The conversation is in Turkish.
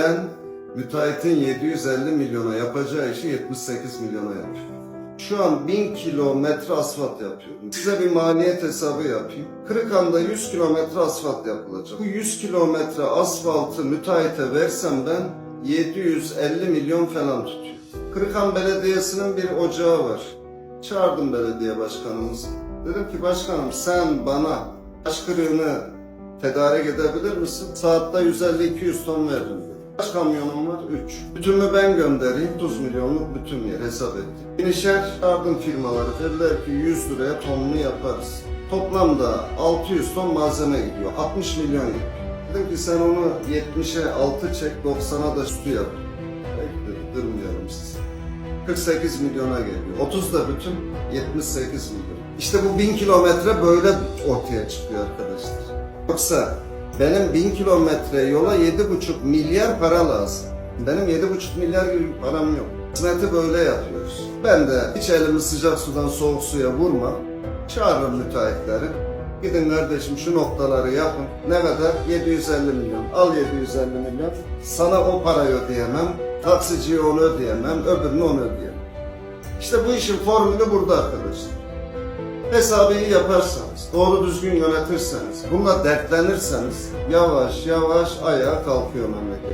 Ben müteahhitin 750 milyona yapacağı işi 78 milyona yapıyorum. Şu an 1000 kilometre asfalt yapıyorum. Size bir maliyet hesabı yapayım. Kırıkhan'da 100 kilometre asfalt yapılacak. Bu 100 kilometre asfaltı müteahhite versem ben 750 milyon falan tutuyor. Kırıkhan Belediyesi'nin bir ocağı var. Çağırdım belediye başkanımızı. Dedim ki başkanım sen bana taş kırığını tedarik edebilir misin? Saatte 150-200 ton veririm. Kaç kamyonum var? 3. Bütümü ben göndereyim. 30 milyonluk bütün yer hesap ettim. İnişer çağırdım firmaları. Dediler ki 100 liraya tonunu yaparız. Toplamda 600 ton malzeme gidiyor. 60 milyon yapıyor. Dedim ki sen onu 70'e 6 çek 90'a da üstü yap. Durmuyorum size. 48 milyona geliyor. 30 da bütün 78 milyon. İşte bu 1000 kilometre böyle ortaya çıkıyor arkadaşlar. Yoksa benim 1000 kilometre yola 7,5 milyar para lazım. Benim 7,5 milyar gibi param yok. Hizmeti böyle yapıyoruz. Ben de hiç elimi sıcak sudan soğuk suya vurmam. Çağırırım müteahhitleri. Gidin kardeşim şu noktaları yapın. Ne kadar? 750 milyon. Al 750 milyon. Sana o parayı ödeyemem. Taksiciye onu ödeyemem. Öbürünü onu ödeyemem. İşte bu işin formülü burada arkadaşlar. Hesabı iyi yaparsanız, doğru düzgün yönetirseniz, bununla dertlenirseniz yavaş yavaş ayağa kalkıyor memleket.